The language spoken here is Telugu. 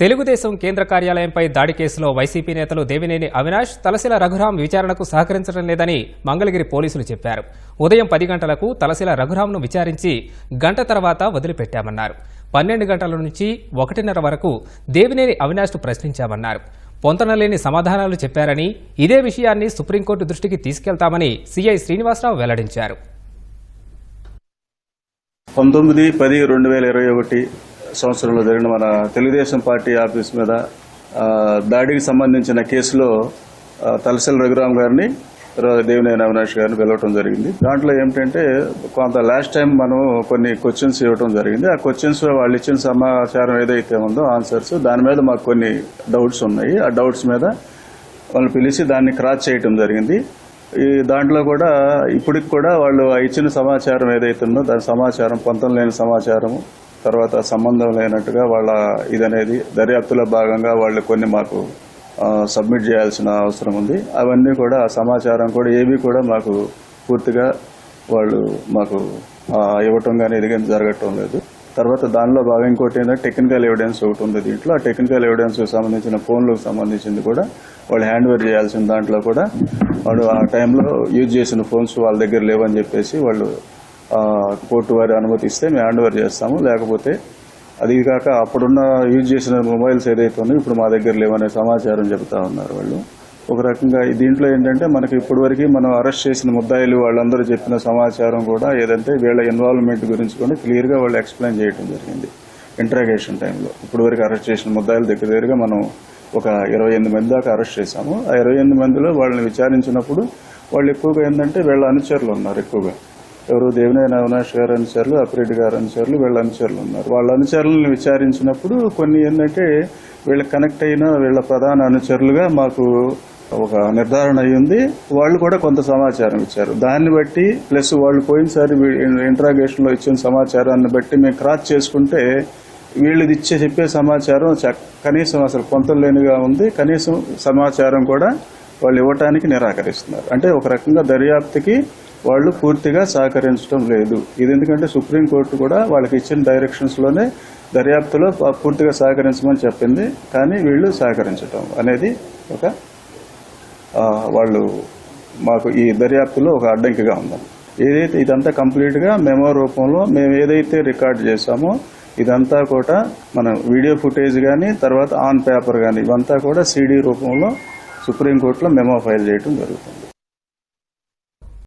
తెలుగుదేశం కేంద్ర కార్యాలయంపై దాడి కేసులో వైసీపీ నేతలు దేవినేని అవినాష్ తలశిల రఘురాం విచారణకు సహకరించడం లేదని మంగళగిరి పోలీసులు చెప్పారు. ఉదయం పది గంటలకు తలశిల రఘురాంను విచారించి గంట తర్వాత వదిలిపెట్టామన్నారు. పన్నెండు గంటల నుంచి ఒకటిన్నర వరకు దేవినేని అవినాష్ను ప్రశ్నించామన్నారు. పొంతనలేని సమాధానాలు చెప్పారని ఇదే విషయాన్ని సుప్రీంకోర్టు దృష్టికి తీసుకెళ్తామని సీఐ శ్రీనివాసరావు వెల్లడించారు. పంతొమ్మిది పది రెండు వేల ఇరవై ఒకటి సంవత్సరంలో జరిగిన మన తెలుగుదేశం పార్టీ ఆఫీస్ మీద దాడికి సంబంధించిన కేసులో ఆ, తలసల రఘురామ్ గారిని దేవినేని అవినాష్ గారిని పిలవటం జరిగింది. దాంట్లో ఏమిటంటే కొంత లాస్ట్ టైం మనం కొన్ని క్వశ్చన్స్ ఇవ్వటం జరిగింది. ఆ క్వశ్చన్స్ వాళ్ళు ఇచ్చిన సమాచారం ఏదైతే ఉందో ఆన్సర్స్ దాని మీద మాకు కొన్ని డౌట్స్ ఉన్నాయి. ఆ డౌట్స్ మీద వాళ్ళు పిలిచి దాన్ని క్రాస్ చేయటం జరిగింది. ఈ దాంట్లో కూడా ఇప్పటికి కూడా వాళ్ళు ఇచ్చిన సమాచారం ఏదైతే దాని సమాచారం పొంతం లేని సమాచారం తర్వాత సంబంధం లేనట్టుగా వాళ్ళ ఇదనేది దర్యాప్తులో భాగంగా వాళ్ళు కొన్ని మాకు సబ్మిట్ చేయాల్సిన అవసరం ఉంది. అవన్నీ కూడా ఆ సమాచారం కూడా ఏవి కూడా మాకు పూర్తిగా వాళ్ళు మాకు ఇవ్వటం కానీ ఇది జరగటం లేదు. తర్వాత దానిలో భాగం ఇంకోటి ఏంటంటే టెక్నికల్ ఎవిడెన్స్ ఒకటి ఉంది దీంట్లో. ఆ టెక్నికల్ ఎవిడెన్స్ సంబంధించిన ఫోన్లకు సంబంధించింది కూడా వాళ్ళు హ్యాండ్ ఓవర్ చేయాల్సిన దాంట్లో కూడా వాళ్ళు ఆ టైంలో యూజ్ చేసిన ఫోన్స్ వాళ్ళ దగ్గర లేవని చెప్పేసి వాళ్ళు కోర్టు వారి అనుమతి ఇస్తే మేము హ్యాండ్ ఓవర్ చేస్తాము. లేకపోతే అది కాక అప్పుడున్న యూజ్ చేసిన మొబైల్స్ ఏదైతే ఉన్నాయో ఇప్పుడు మా దగ్గర లేవనే సమాచారం చెబుతా ఉన్నారు వాళ్ళు. ఒక రకంగా దీంట్లో ఏంటంటే మనకి ఇప్పటివరకు మనం అరెస్ట్ చేసిన ముద్దాయిలు వాళ్ళందరూ చెప్పిన సమాచారం కూడా ఏదంటే వీళ్ళ ఇన్వాల్వ్మెంట్ గురించి కూడా క్లియర్గా వాళ్ళు ఎక్స్ప్లెయిన్ చేయడం జరిగింది. ఇంట్రాగేషన్ టైంలో ఇప్పటివరకు అరెస్ట్ చేసిన ముద్దాయిల దగ్గర దగ్గరగా మనం ఒక ఇరవై ఎనిమిది మంది దాకా అరెస్ట్ చేశాము. ఆ ఇరవై ఎనిమిది మందిలో వాళ్ళని విచారించినప్పుడు వాళ్ళు ఎక్కువగా ఏంటంటే వీళ్ళ అనుచరులు ఉన్నారు ఎక్కువగా. ఎవరు దేవినేని అవినాష్ గారు అనుచరులు అప్రెడ్డి గారు అనుచరులు వీళ్ళ అనుచరులు ఉన్నారు. వాళ్ళ అనుచరులను విచారించినప్పుడు కొన్ని ఏంటంటే వీళ్ళ కనెక్ట్ అయిన వీళ్ళ ప్రధాన అనుచరులుగా మాకు ఒక నిర్ధారణ అయ్యింది వాళ్ళు కూడా కొంత సమాచారం ఇచ్చారు. దాన్ని బట్టి ప్లస్ వాళ్ళు పోయినసారి ఇంట్రాగేషన్లో ఇచ్చిన సమాచారాన్ని బట్టి మేము క్రాస్ చేసుకుంటే వీళ్ళది ఇచ్చే చెప్పే సమాచారం చ- కనీసం అసలు పొంతలేనిగా ఉంది. కనీసం సమాచారం కూడా వాళ్ళు ఇవ్వటానికి నిరాకరిస్తున్నారు. అంటే ఒక రకంగా దర్యాప్తుకి వాళ్ళు పూర్తిగా సహకరించడం లేదు. ఇది ఎందుకంటే సుప్రీంకోర్టు కూడా వాళ్ళకి ఇచ్చిన డైరెక్షన్స్లోనే దర్యాప్తులో పూర్తిగా సహకరించమని చెప్పింది. కానీ వీళ్ళు సహకరించడం అనేది ఒక వాళ్ళు మాకు ఈ దర్యాప్తులో ఒక అడ్డంకిగా ఉందని ఏదైతే ఇదంతా కంప్లీట్గా మెమో రూపంలో మేము ఏదైతే రికార్డ్ చేశామో ఇదంతా కూడా మన వీడియో ఫుటేజ్ కానీ తర్వాత ఆన్ పేపర్ కానీ ఇవంతా కూడా సీడీ రూపంలో సుప్రీంకోర్టులో మెమో ఫైల్ చేయడం జరుగుతుంది.